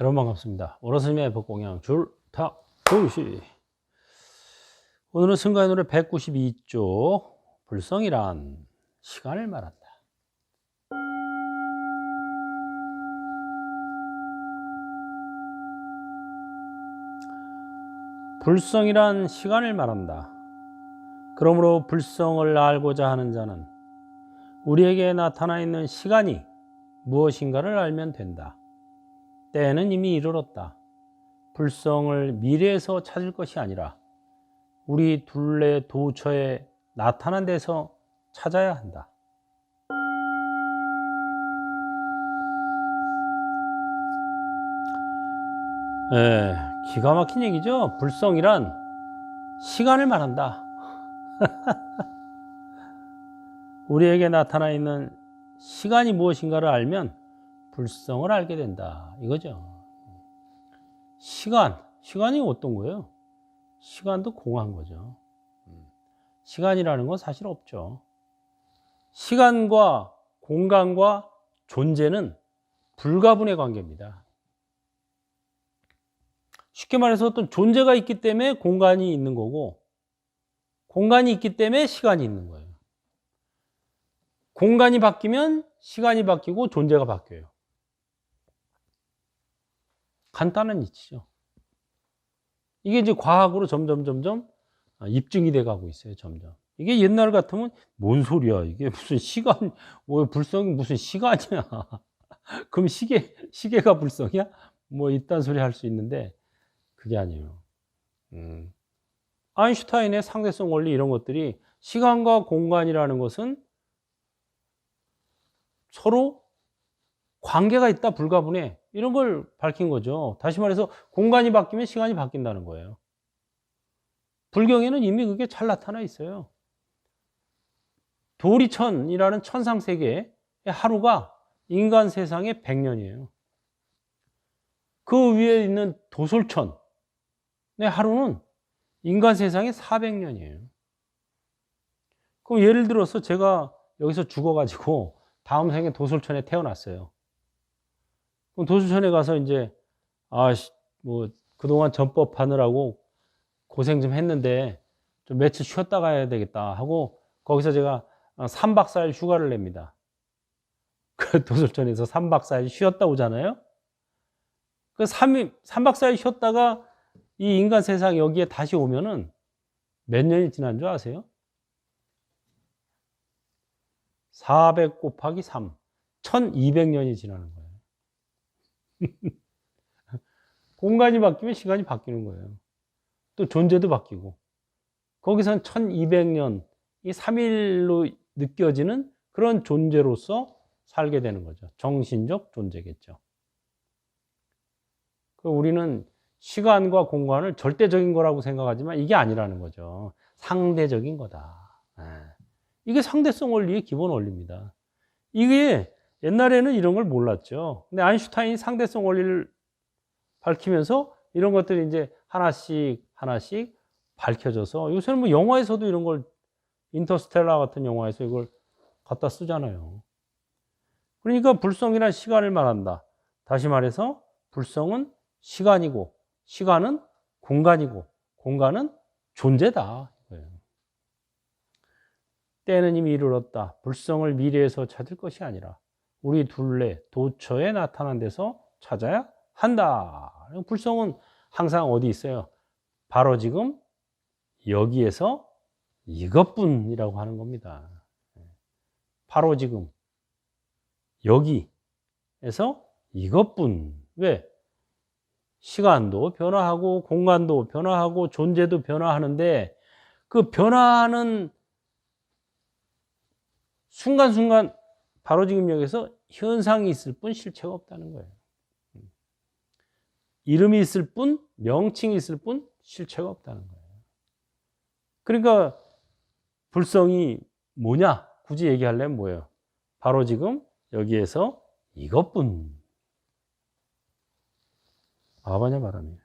여러분 반갑습니다. 오라스님의 법공양 줄탁 도시 오늘은 승가의 노래 192쪽 불성이란 시간을 말한다. 불성이란 시간을 말한다. 그러므로 불성을 알고자 하는 자는 우리에게 나타나 있는 시간이 무엇인가를 알면 된다. 때는 이미 이르렀다. 불성을 미래에서 찾을 것이 아니라 우리 둘레 도처에 나타난 데서 찾아야 한다. 예, 기가 막힌 얘기죠. 불성이란 시간을 말한다. 우리에게 나타나 있는 시간이 무엇인가를 알면 불성을 알게 된다. 이거죠. 시간. 시간이 어떤 거예요? 시간도 공한 거죠. 시간이라는 건 사실 없죠. 시간과 공간과 존재는 불가분의 관계입니다. 쉽게 말해서 어떤 존재가 있기 때문에 공간이 있는 거고, 공간이 있기 때문에 시간이 있는 거예요. 공간이 바뀌면 시간이 바뀌고 존재가 바뀌어요. 간단한 이치죠. 이게 이제 과학으로 점점 점점 입증이 돼 가고 있어요. 점점. 이게 옛날 같으면 뭔 소리야? 이게 무슨 시간, 뭐 불성이 무슨 시간이야? 그럼 시계 시계가 불성이야? 뭐 이딴 소리 할 수 있는데 그게 아니에요. 음. 아인슈타인의 상대성 원리 이런 것들이 시간과 공간이라는 것은 서로 관계가 있다 불가분해 이런 걸 밝힌 거죠. 다시 말해서 공간이 바뀌면 시간이 바뀐다는 거예요. 불경에는 이미 그게 잘 나타나 있어요. 도리천이라는 천상 세계의 하루가 인간 세상의 100년이에요. 그 위에 있는 도솔천의 하루는 인간 세상의 400년이에요. 그럼 예를 들어서 제가 여기서 죽어가지고 다음 생에 도솔천에 태어났어요. 그럼 도솔천에 가서 이제 아뭐 그동안 전법 하느라고 고생 좀 했는데 좀 며칠 쉬었다 가야 되겠다 하고 거기서 제가 3박 4일 휴가를 냅니다. 그 도솔천에서 3박 4일 쉬었다 오잖아요. 그 3, 3박 4일 쉬었다가 이 인간 세상 여기에 다시 오면은 몇 년이 지난 줄 아세요? 400 곱하기 3. 1200년이 지나는 거예요. 공간이 바뀌면 시간이 바뀌는 거예요. 또 존재도 바뀌고. 거기선 1200년, 이 3일로 느껴지는 그런 존재로서 살게 되는 거죠. 정신적 존재겠죠. 그 우리는 시간과 공간을 절대적인 거라고 생각하지만 이게 아니라는 거죠. 상대적인 거다. 예. 이게 상대성 원리의 기본 원리입니다. 이게 옛날에는 이런 걸 몰랐죠. 근데 아인슈타인이 상대성 원리를 밝히면서 이런 것들이 이제 하나씩 하나씩 밝혀져서 요새는 뭐 영화에서도 이런 걸 인터스텔라 같은 영화에서 이걸 갖다 쓰잖아요. 그러니까 불성이란 시간을 말한다. 다시 말해서 불성은 시간이고 시간은 공간이고 공간은 존재다. 때는 이미 이르렀다. 불성을 미래에서 찾을 것이 아니라 우리 둘레 도처에 나타난 데서 찾아야 한다. 불성은 항상 어디 있어요? 바로 지금 여기에서 이것뿐이라고 하는 겁니다. 바로 지금 여기에서 이것뿐. 왜? 시간도 변화하고 공간도 변화하고 존재도 변화하는데 그 변화하는 순간순간 바로 지금 여기서 현상이 있을 뿐 실체가 없다는 거예요. 이름이 있을 뿐, 명칭이 있을 뿐 실체가 없다는 거예요. 그러니까 불성이 뭐냐? 굳이 얘기하려면 뭐예요? 바로 지금 여기에서 이것뿐. 아바냐 바람이에요.